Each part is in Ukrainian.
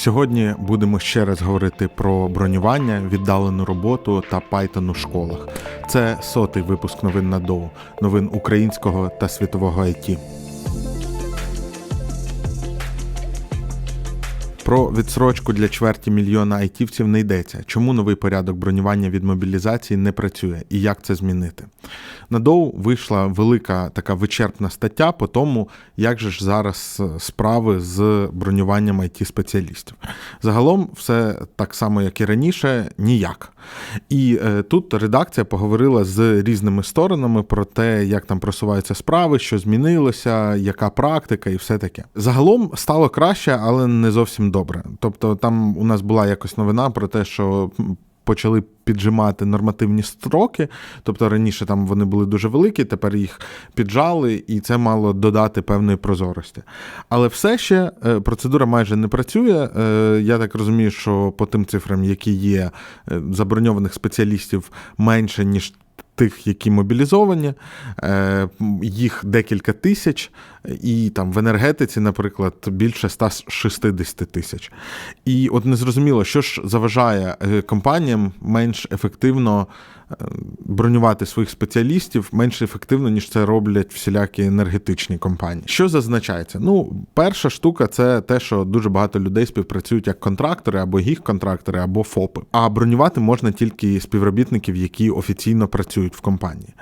Сьогодні будемо ще раз говорити про бронювання, віддалену роботу та Python у школах. Це сотий випуск новин на доу, новин українського та світового IT. Про відсрочку для чверті мільйона айтівців не йдеться. Чому новий порядок бронювання від мобілізації не працює і як це змінити? На доу вийшла велика така вичерпна стаття по тому, як же ж зараз справи з бронюванням it спеціалістів. Загалом, все так само, як і раніше, ніяк. І е, тут редакція поговорила з різними сторонами про те, як там просуваються справи, що змінилося, яка практика і все таке. Загалом стало краще, але не зовсім добре. Тобто, там у нас була якось новина про те, що. Почали піджимати нормативні строки, тобто раніше там вони були дуже великі, тепер їх піджали, і це мало додати певної прозорості. Але все ще е, процедура майже не працює. Е, я так розумію, що по тим цифрам, які є е, заброньованих спеціалістів, менше ніж тих, які мобілізовані, е, їх декілька тисяч, і там в енергетиці, наприклад, більше 160 тисяч. І от незрозуміло, що ж заважає е, компаніям менш ефективно бронювати своїх спеціалістів менш ефективно, ніж це роблять всілякі енергетичні компанії. Що зазначається? Ну, перша штука це те, що дуже багато людей співпрацюють як контрактори або гіг-контрактори, або ФОПи. А бронювати можна тільки співробітників, які офіційно працюють в компанії.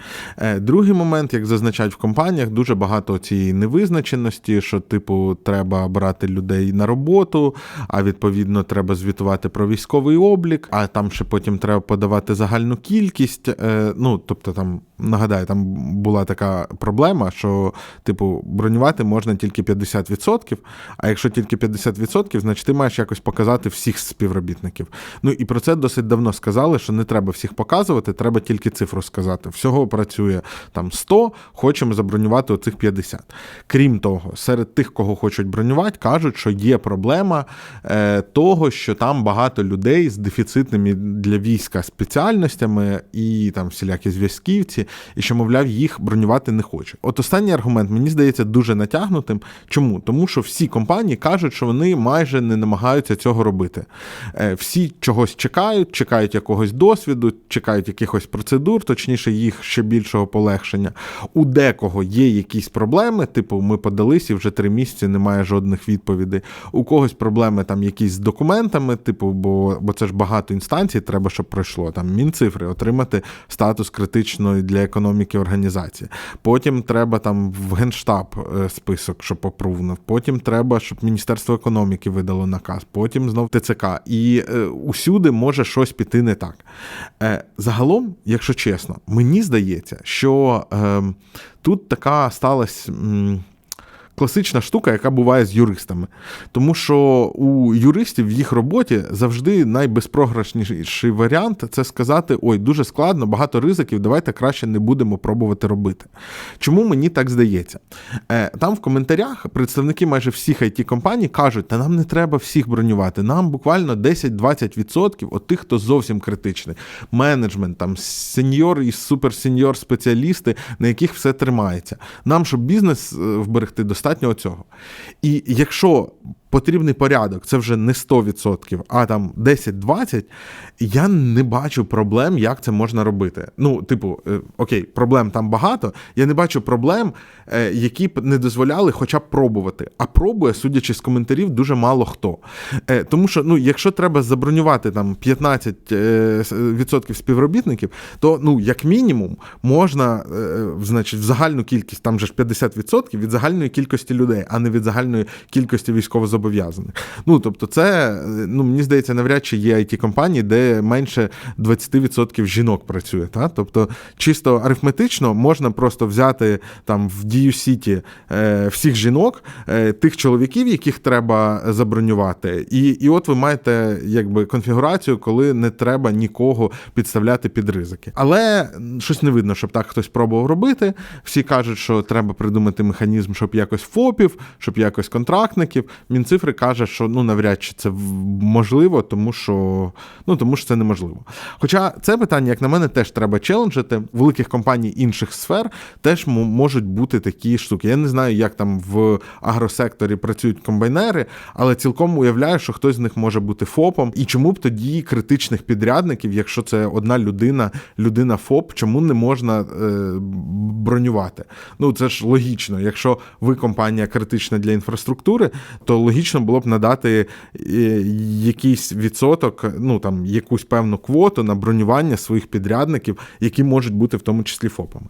Другий момент, як зазначають в компаніях, дуже багато цієї невизначеності, що, типу, треба брати людей на роботу, а відповідно треба звітувати про військовий облік, а там ще потім треба подавати загальну кількість. Е, ну, тобто, там, нагадаю, там була така проблема, що, типу, бронювати можна тільки 50%, а якщо тільки 50%, значить ти маєш якось показати всіх співробітників. Ну і про це досить давно сказали, що не треба всіх показувати, треба тільки цифру сказати. Всього працює там 100, хочемо забронювати оцих 50. Крім того, серед тих, кого хочуть бронювати, кажуть, що є проблема е, того, що там багато людей з дефіцитними для війська спеціальностями і там всілякі зв'язківці, і що, мовляв, їх бронювати не хочуть. От останній аргумент мені здається дуже натягнутим. Чому? Тому що всі компанії кажуть, що вони майже не намагаються цього робити. Е, всі чогось чекають, чекають якогось досвіду, чекають якихось процедур, точніше, їх ще більшого полегшення. У декого є якісь проблеми, типу, ми подались і вже три місяці немає жодних відповідей. У когось проблеми там якісь з документами, типу, бо бо це ж багато інстанцій, треба, щоб пройшло. Там мінцифри, отримати статус критичної для економіки організації. Потім треба там в Генштаб е, список, щоб опрувнув. Потім треба, щоб Міністерство економіки видало наказ, потім знов ТЦК. І е, усюди може щось піти не так. Е, Загалом, якщо чесно, мені здається, що е, тут така сталася класична штука, яка буває з юристами. Тому що у юристів в їх роботі завжди найбезпрограшніший варіант це сказати: ой, дуже складно, багато ризиків, давайте краще не будемо пробувати робити. Чому мені так здається? Е, там в коментарях представники майже всіх it компаній кажуть, та нам не треба всіх бронювати, нам буквально 10-20% от тих, хто зовсім критичний. Менеджмент, там сеньор і суперсеньор спеціалісти, на яких все тримається. Нам, щоб бізнес е, вберегти, достатньо цього. І якщо потрібний порядок, це вже не 100%, а там 10-20%, я не бачу проблем, як це можна робити. Ну, типу, е, окей, проблем там багато. Я не бачу проблем, е, які б не дозволяли хоча б пробувати. А пробує, судячи з коментарів, дуже мало хто. Е, тому що, ну, якщо треба забронювати там 15% співробітників, то ну, як мінімум можна, значить, в загальну кількість, там же ж 50% від загальної кількості людей, а не від загальної кількості військовозобов'язаних зобов'язаних. Ну тобто, це ну мені здається, навряд чи є it компанії, де менше 20% жінок працює. Та? Тобто, чисто арифметично можна просто взяти там в Дію Сіті е, всіх жінок, е, тих чоловіків, яких треба забронювати, і і от ви маєте якби конфігурацію, коли не треба нікого підставляти під ризики. Але щось не видно, щоб так хтось пробував робити. Всі кажуть, що треба придумати механізм, щоб якось ФОПів, щоб якось контрактників. Мінцифри каже, що ну навряд чи це можливо, тому що ну тому що це неможливо. Хоча це питання, як на мене, теж треба челенджити. Великих компаній інших сфер теж можуть бути такі штуки. Я не знаю, як там в агросекторі працюють комбайнери, але цілком уявляю, що хтось з них може бути ФОПом. І чому б тоді критичних підрядників, якщо це одна людина, людина ФОП, чому не можна е, бронювати? Ну це ж логічно. Якщо ви компанія критична для інфраструктури, то логічно було б надати е, якийсь відсоток, ну там якусь певну квоту на бронювання своїх підрядників, які можуть бути в тому числі ФОПами.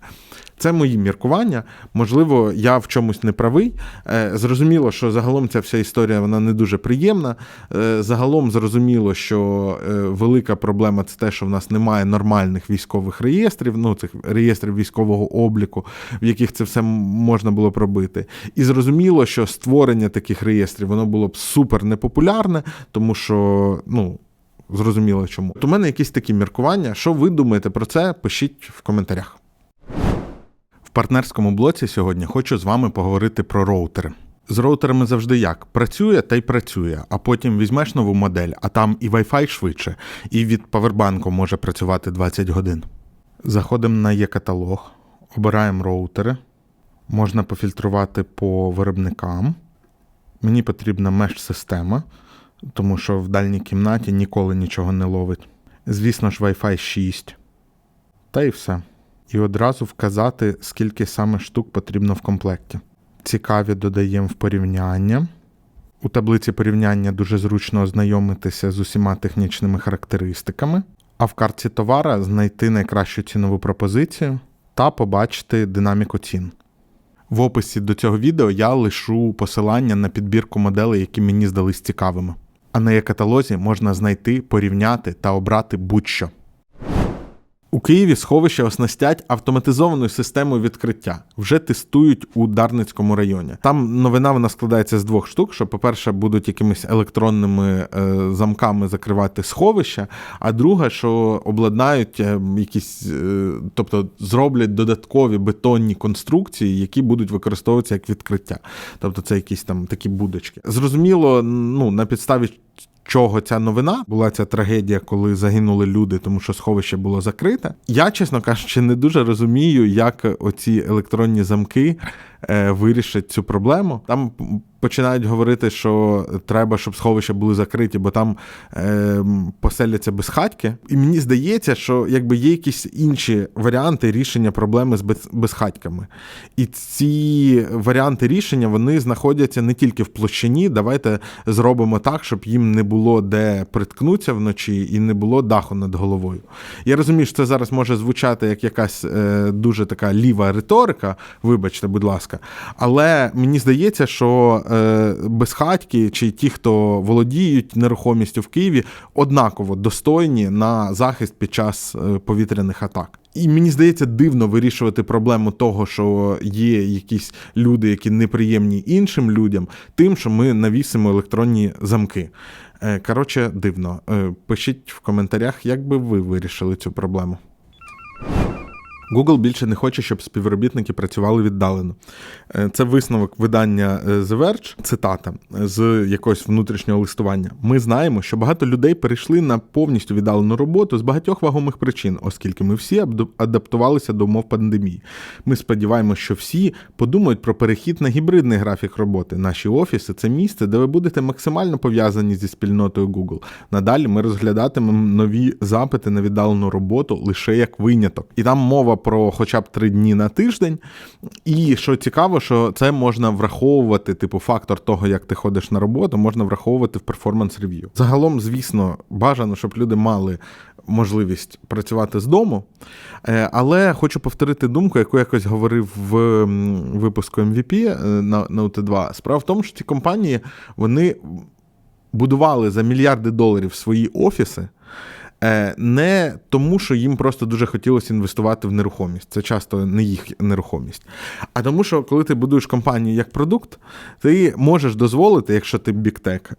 Це мої міркування. Можливо, я в чомусь не правий. Е, Зрозуміло, що загалом ця вся історія вона не дуже приємна. Е, Загалом зрозуміло, що е, велика проблема це те, що в нас немає нормальних військових реєстрів, ну цих реєстрів військового обліку, в яких це все можна було б робити. І зрозуміло, що створення таких реєстрів воно було б супер непопулярне, тому що ну. Зрозуміло чому. От у мене якісь такі міркування. Що ви думаєте про це? Пишіть в коментарях. Партнерському блоці сьогодні хочу з вами поговорити про роутери. З роутерами завжди як? Працює та й працює, а потім візьмеш нову модель, а там і Wi-Fi швидше, і від павербанку може працювати 20 годин. Заходимо на є-каталог, обираємо роутери, можна пофільтрувати по виробникам. Мені потрібна меш-система, тому що в дальній кімнаті ніколи нічого не ловить. Звісно ж, Wi-Fi 6. Та й все. І одразу вказати, скільки саме штук потрібно в комплекті. Цікаві додаємо в порівняння. У таблиці порівняння дуже зручно ознайомитися з усіма технічними характеристиками, а в картці товара знайти найкращу цінову пропозицію та побачити динаміку цін. В описі до цього відео я лишу посилання на підбірку моделей, які мені здались цікавими. А на є-каталозі можна знайти, порівняти та обрати будь-що. У Києві сховище оснастять автоматизованою системою відкриття. Вже тестують у Дарницькому районі. Там новина вона складається з двох штук: що, по-перше, будуть якимись електронними е, замками закривати сховища, а друге, що обладнають е, якісь, е, тобто зроблять додаткові бетонні конструкції, які будуть використовуватися як відкриття. Тобто це якісь там такі будочки. Зрозуміло, ну на підставі чого ця новина була ця трагедія, коли загинули люди, тому що сховище було закрите. Я, чесно кажучи, не дуже розумію, як оці електронні замки вирішать цю проблему. Там починають говорити, що треба, щоб сховища були закриті, бо там е, поселяться безхатьки. І мені здається, що якби є якісь інші варіанти рішення проблеми з безхатьками. І ці варіанти рішення вони знаходяться не тільки в площині. Давайте зробимо так, щоб їм не було де приткнутися вночі і не було даху над головою. Я розумію, що це зараз може звучати як якась е, дуже така ліва риторика, вибачте, будь ласка. Але мені здається, що е, безхатьки чи ті, хто володіють нерухомістю в Києві, однаково достойні на захист під час е, повітряних атак. І мені здається, дивно вирішувати проблему того, що є якісь люди, які неприємні іншим людям, тим, що ми навісимо електронні замки. Е, Коротше, дивно. Пишіть в коментарях, як би ви вирішили цю проблему. Google більше не хоче, щоб співробітники працювали віддалено. Е, Це висновок видання е, The Verge, цитата з якогось внутрішнього листування. Ми знаємо, що багато людей перейшли на повністю віддалену роботу з багатьох вагомих причин, оскільки ми всі адаптувалися до умов пандемії. Ми сподіваємося, що всі подумають про перехід на гібридний графік роботи. Наші офіси це місце, де ви будете максимально пов'язані зі спільнотою Google. Надалі ми розглядатимемо нові запити на віддалену роботу лише як виняток. І там мова про хоча б три дні на тиждень. І що цікаво, що це можна враховувати, типу, фактор того, як ти ходиш на роботу, можна враховувати в перформанс рев'ю. Загалом, звісно, бажано, щоб люди мали можливість працювати з дому. Е, Але хочу повторити думку, яку якось говорив в випуску MVP е, на, на УТ2. Справа в тому, що ці компанії вони будували за мільярди доларів свої офіси. Е, Не тому, що їм просто дуже хотілося інвестувати в нерухомість. Це часто не їх нерухомість. А тому, що коли ти будуєш компанію як продукт, ти можеш дозволити, якщо ти біктек,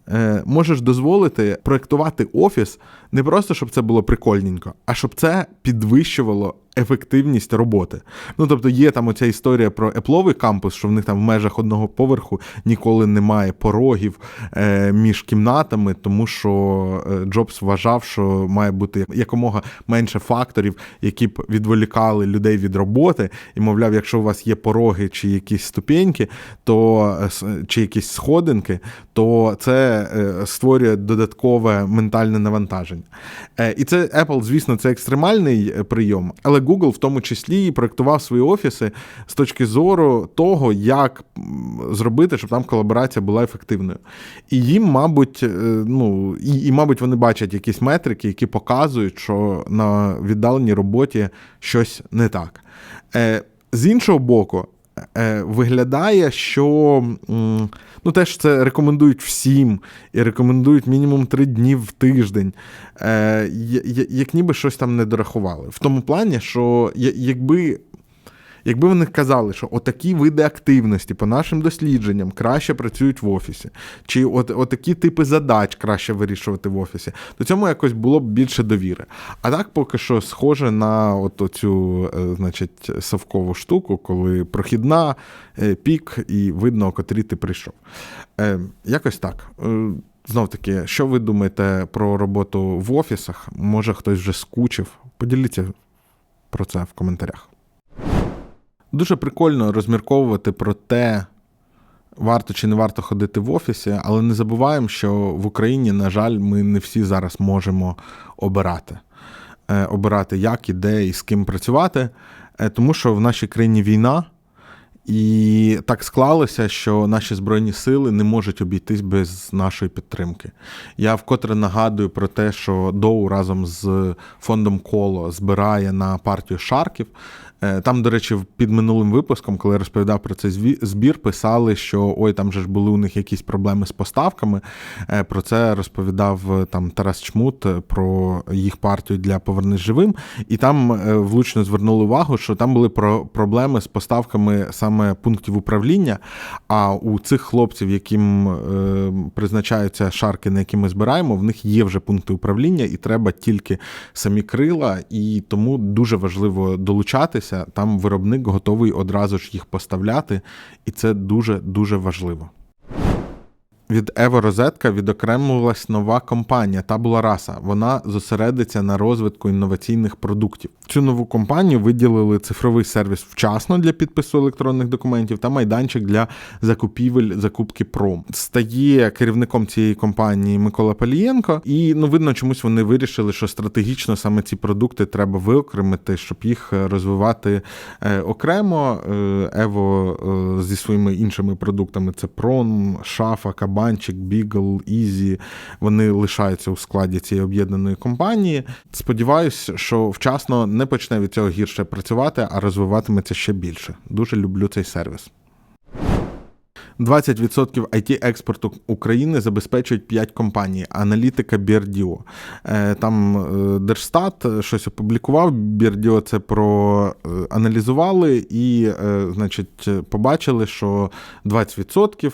можеш дозволити проектувати офіс не просто, щоб це було прикольненько, а щоб це підвищувало ефективність роботи. Ну тобто є там оця історія про епловий кампус, що в них там в межах одного поверху ніколи немає порогів е, між кімнатами, тому що е, Джобс вважав, що має бути якомога менше факторів, які б відволікали людей від роботи. І, мовляв, якщо у вас є пороги чи якісь ступеньки, то е, чи якісь сходинки, то це е, створює додаткове ментальне навантаження. Е, І це Apple, звісно, це екстремальний е, прийом, але Google в тому числі і проектував свої офіси з точки зору того, як зробити, щоб там колаборація була ефективною. І їм, мабуть, е, ну і, і мабуть, вони бачать якісь метрики, які показують, що на віддаленій роботі щось не так. Е, З іншого боку, виглядає, що ну, теж це рекомендують всім і рекомендують мінімум три дні в тиждень, е, як ніби щось там не дорахували. В тому плані, що якби. Якби вони казали, що отакі види активності по нашим дослідженням краще працюють в офісі, чи от, отакі типи задач краще вирішувати в офісі, то цьому якось було б більше довіри. А так поки що схоже на от оцю, е, значить, совкову штуку, коли прохідна, е, пік, і видно, о котрій ти прийшов. Е, Якось так. Знов таки, що ви думаєте про роботу в офісах? Може, хтось вже скучив? Поділіться про це в коментарях. Дуже прикольно розмірковувати про те, варто чи не варто ходити в офісі, але не забуваємо, що в Україні, на жаль, ми не всі зараз можемо обирати. Е, Обирати, як і де і з ким працювати, Е, тому що в нашій країні війна. І так склалося, що наші збройні сили не можуть обійтись без нашої підтримки. Я вкотре нагадую про те, що Доу разом з фондом Коло збирає на партію Шарків. Е, Там, до речі, під минулим випуском, коли я розповідав про цей збір, писали, що ой, там же ж були у них якісь проблеми з поставками. Е, Про це розповідав е, там Тарас Чмут про їх партію для Повернись живим. І там влучно звернули увагу, що там були про проблеми з поставками саме пунктів управління. А у цих хлопців, яким призначаються шарки, на які ми збираємо, в них є вже пункти управління, і треба тільки самі крила. І тому дуже важливо долучатися. Там виробник готовий одразу ж їх поставляти, і це дуже дуже важливо. Від Evo Розетка відокремилась нова компанія Tabula Rasa. Вона зосередиться на розвитку інноваційних продуктів. Цю нову компанію виділили цифровий сервіс вчасно для підпису електронних документів та майданчик для закупівель закупки пром. Стає керівником цієї компанії Микола Палієнко, і ну видно, чомусь вони вирішили, що стратегічно саме ці продукти треба виокремити, щоб їх е, розвивати е, окремо. Ево зі своїми іншими продуктами це пром, шафа, кабанчик, бігл, ізі. Вони лишаються у складі цієї об'єднаної компанії. Сподіваюсь, що вчасно не почне від цього гірше працювати, а розвиватиметься ще більше. Дуже люблю цей сервіс. 20% IT-експорту України забезпечують 5 компаній. Аналітика Бірдіо. Там е, Держстат щось опублікував. Бірдіо це проаналізували і, е, значить, побачили, що 20%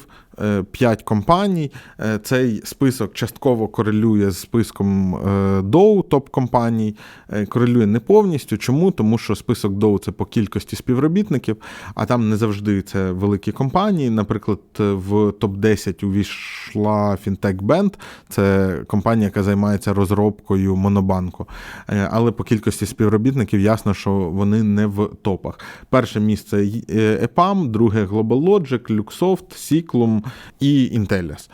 5 компаній. Е, Цей список частково корелює з списком Доу топ-компаній, Е, корелює не повністю. Чому? Тому що список Доу – це по кількості співробітників, а там не завжди це великі компанії. Наприклад, в топ-10 увійшла Fintech Band, це компанія, яка займається розробкою монобанку. Е, Але по кількості співробітників ясно, що вони не в топах. Перше місце е, EPAM, друге GlobalLogic, Luxoft, Siklum і Intellis.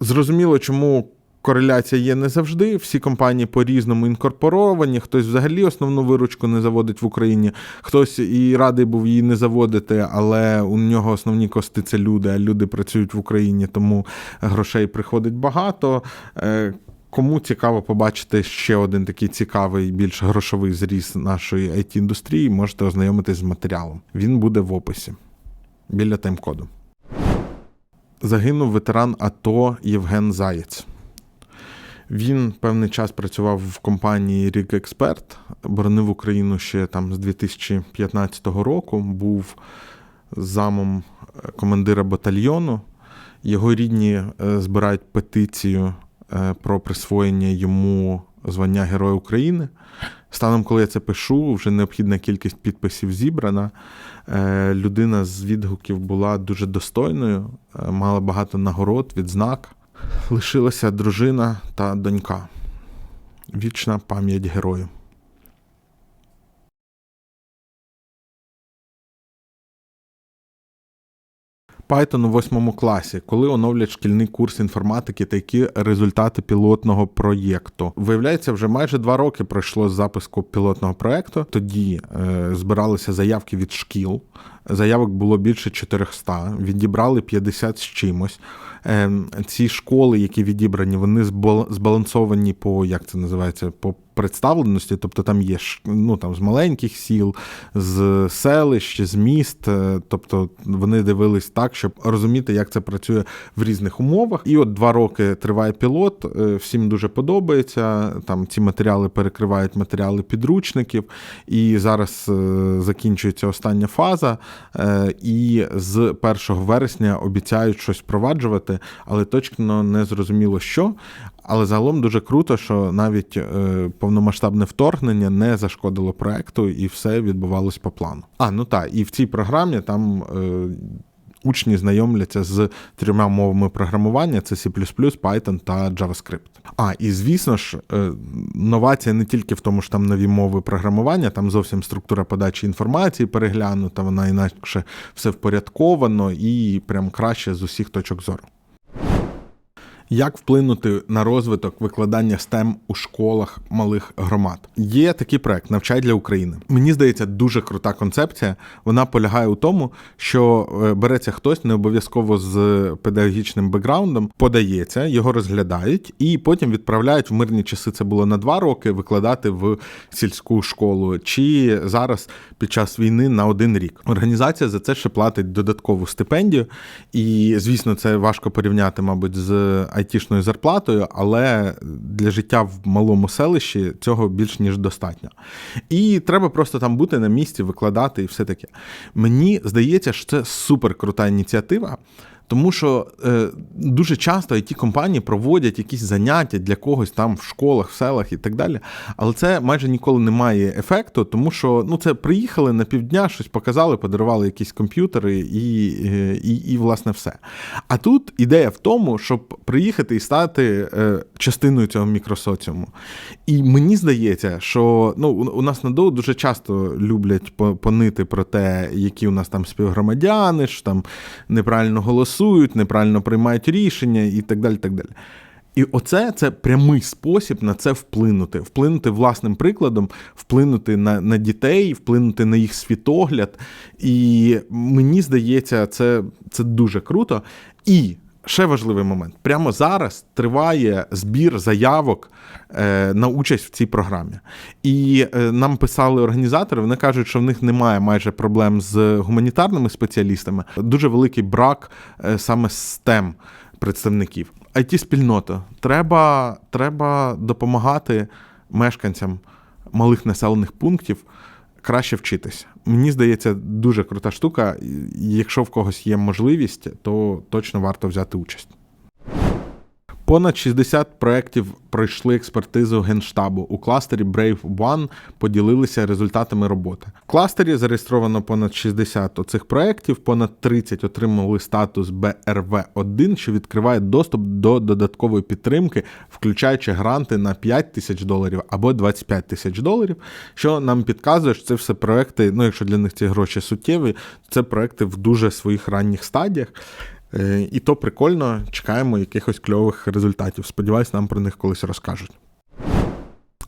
Зрозуміло, чому. Кореляція є не завжди. Всі компанії по-різному інкорпоровані. Хтось взагалі основну виручку не заводить в Україні, хтось і радий був її не заводити, але у нього основні кости це люди, а люди працюють в Україні, тому грошей приходить багато. Е, Кому цікаво побачити ще один такий цікавий, більш грошовий зріз нашої it індустрії можете ознайомитись з матеріалом. Він буде в описі біля тайм-коду. Загинув ветеран АТО Євген Заєць. Він певний час працював в компанії Рік Експерт, боронив Україну ще там з 2015 року, був замом е, командира батальйону. Його рідні е, збирають петицію е, про присвоєння йому звання Героя України. Станом, коли я це пишу, вже необхідна кількість підписів зібрана. Людина з відгуків була дуже достойною, мала багато нагород, відзнак. Лишилася дружина та донька. Вічна пам'ять герою. Python у восьмому класі, коли оновлять шкільний курс інформатики та які результати пілотного проєкту. Виявляється, вже майже два роки пройшло з запуску пілотного проєкту. Тоді е, збиралися заявки від шкіл. Заявок було більше 400, відібрали 50 з чимось. Е, ці школи, які відібрані, вони збал- збалансовані по як це називається, по представленості, тобто там є ну, там, з маленьких сіл, з селищ, з міст. е, Тобто вони дивились так, щоб розуміти, як це працює в різних умовах. І от два роки триває пілот, е, всім дуже подобається. Там ці матеріали перекривають матеріали підручників, і зараз е, закінчується остання фаза. Е, І з 1 вересня обіцяють щось впроваджувати, але точно не зрозуміло, що. Але загалом дуже круто, що навіть е, повномасштабне вторгнення не зашкодило проекту, і все відбувалось по плану. А ну так, і в цій програмі там. Учні знайомляться з трьома мовами програмування: це C++, Python та JavaScript. А, і звісно ж, е, новація не тільки в тому, що там нові мови програмування, там зовсім структура подачі інформації переглянута, вона інакше все впорядковано і прям краще з усіх точок зору. Як вплинути на розвиток викладання STEM у школах малих громад? Є такий проект Навчай для України. Мені здається, дуже крута концепція. Вона полягає у тому, що е, береться хтось не обов'язково з педагогічним бекграундом, подається, його розглядають, і потім відправляють в мирні часи. Це було на два роки викладати в сільську школу, чи зараз під час війни на один рік. Організація за це ще платить додаткову стипендію, і звісно, це важко порівняти, мабуть, з айтішною зарплатою, але для життя в малому селищі цього більш ніж достатньо. І треба просто там бути на місці, викладати і все таке. Мені здається, що це супер крута ініціатива. Тому що е, дуже часто it компанії проводять якісь заняття для когось там в школах, в селах і так далі. Але це майже ніколи не має ефекту, тому що ну це приїхали на півдня, щось показали, подарували якісь комп'ютери і, е, і, і, власне все. А тут ідея в тому, щоб приїхати і стати е, частиною цього мікросоціуму. І мені здається, що ну, у нас на ДОУ дуже часто люблять понити про те, які у нас там співгромадяни, що там неправильно голосують, неправильно приймають рішення і так далі. так далі. І оце це прямий спосіб на це вплинути, вплинути власним прикладом, вплинути на, на дітей, вплинути на їх світогляд. І мені здається, це, це дуже круто. І ще важливий момент: прямо зараз триває збір заявок е, на участь в цій програмі. І е, нам писали організатори, вони кажуть, що в них немає майже проблем з гуманітарними спеціалістами. Дуже великий брак е, саме STEM представників. it спільнота треба, треба допомагати мешканцям малих населених пунктів краще вчитися. Мені здається, дуже крута штука. Якщо в когось є можливість, то точно варто взяти участь. Понад 60 проєктів пройшли експертизу Генштабу. У кластері Brave One поділилися результатами роботи. В кластері зареєстровано понад 60 оцих проєктів, понад 30 отримали статус BRV1, що відкриває доступ до додаткової підтримки, включаючи гранти на 5 тисяч доларів або 25 тисяч доларів, що нам підказує, що це все проекти, ну якщо для них ці гроші суттєві, це проекти в дуже своїх ранніх стадіях. Е, І то прикольно, чекаємо якихось кльових результатів. Сподіваюсь, нам про них колись розкажуть.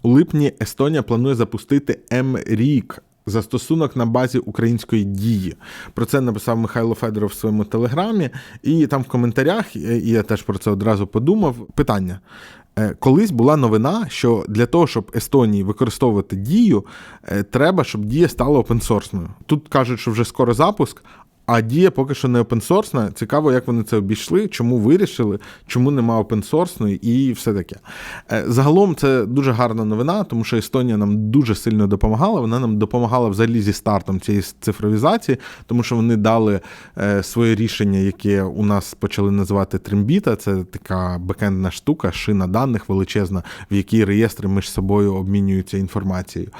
У липні Естонія планує запустити МРІК. Застосунок на базі української дії. Про це написав Михайло Федоров в своєму телеграмі, і там в коментарях, е, і я теж про це одразу подумав. Питання. Е, Колись була новина, що для того, щоб Естонії використовувати дію, треба, щоб дія стала опенсорсною. Тут кажуть, що вже скоро запуск, А дія поки що не опенсорсна. Цікаво, як вони це обійшли, чому вирішили, чому нема опенсорсної і все таке. Е, Загалом це дуже гарна новина, тому що Естонія нам дуже сильно допомагала. Вона нам допомагала взагалі зі стартом цієї цифровізації, тому що вони дали е, своє рішення, яке у нас почали називати Тримбіта. Це така бекендна штука, шина даних величезна, в якій реєстри між собою обмінюються інформацією.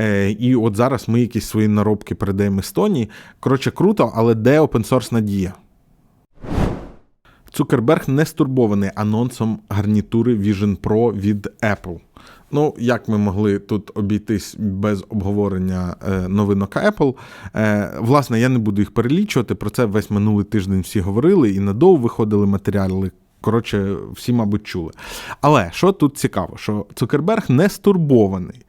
Е, І от зараз ми якісь свої наробки передаємо Естонії. Коротше, круто, але де опенсорсна дія? Цукерберг не стурбований анонсом гарнітури Vision Pro від Apple. Ну, як ми могли тут обійтись без обговорення е, новинок Apple. Е, власне, я не буду їх перелічувати. Про це весь минулий тиждень всі говорили і надовго виходили матеріали. Коротше, всі, мабуть, чули. Але що тут цікаво, що Цукерберг не стурбований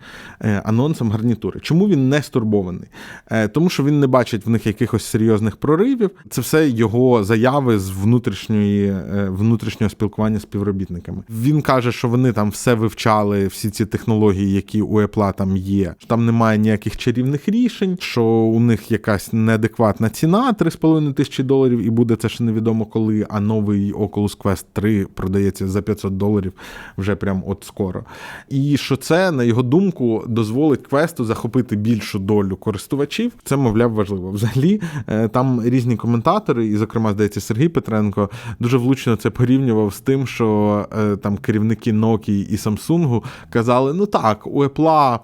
е, анонсом гарнітури. Чому він не стурбований? Е, Тому що він не бачить в них якихось серйозних проривів. Це все його заяви з внутрішньої, е, внутрішнього спілкування з співробітниками. Він каже, що вони там все вивчали, всі ці технології, які у Apple там є. що Там немає ніяких чарівних рішень, що у них якась неадекватна ціна 3,5 тисячі доларів, і буде це ще невідомо коли. А новий Oculus Quest 3 продається за 500 доларів вже прям от скоро. І що це, на його думку, дозволить квесту захопити більшу долю користувачів. Це, мовляв, важливо. Взагалі, е, там різні коментатори, і, зокрема, здається, Сергій Петренко дуже влучно це порівнював з тим, що е, там керівники Nokia і Samsung казали: ну так, у Apple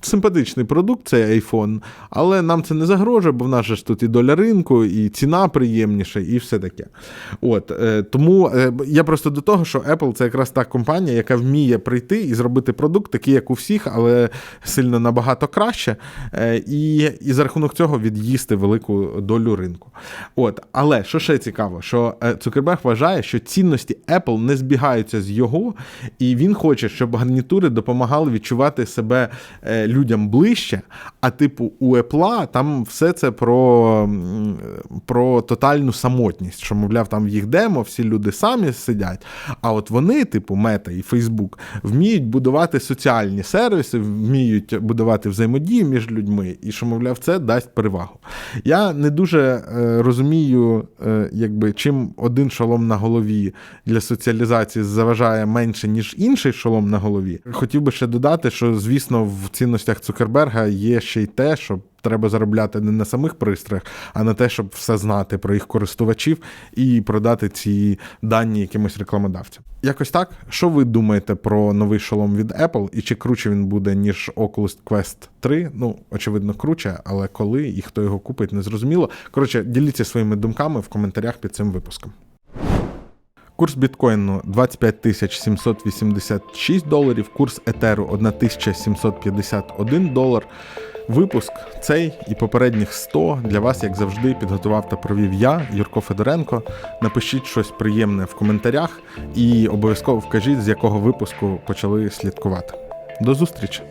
Симпатичний продукт, цей iPhone, але нам це не загрожує, бо в нас ж тут і доля ринку, і ціна приємніша, і все таке. От е, Тому е, я просто до того, що Apple це якраз та компанія, яка вміє прийти і зробити продукт, такий, як у всіх, але сильно набагато краще, і і за рахунок цього від'їсти велику долю ринку. От, Але що ще цікаво, що Цукерберг вважає, що цінності Apple не збігаються з його, і він хоче, щоб гарнітури допомагали відчувати себе е, людям ближче, а типу у Apple там все це про про тотальну самотність, що, мовляв, там в їх демо, всі люди самі сидять. А от вони, типу, Мета і Фейсбук, вміють будувати соціальні сервіси, вміють будувати взаємодію між людьми, і що, мовляв, це дасть перевагу. Я не дуже е, розумію, е, якби чим один шолом на голові для соціалізації заважає менше, ніж інший шолом на голові. Хотів би ще додати, що звісно, в цінностях Цукерберга є ще й те, що треба заробляти не на самих пристроях, а на те, щоб все знати про їх користувачів і продати ці дані якимось рекламодавцям. Якось так. Що ви думаєте про новий шолом від Apple і чи круче він буде, ніж Oculus Quest 3? Ну, очевидно, круче, але коли і хто його купить, не зрозуміло. Коротше, діліться своїми думками в коментарях під цим випуском. Курс біткоїну 25 тисяч 786 доларів, курс етеру 1751 долар. Випуск цей і попередніх 100 для вас, як завжди, підготував та провів я, Юрко Федоренко. Напишіть щось приємне в коментарях і обов'язково вкажіть, з якого випуску почали слідкувати. До зустрічі!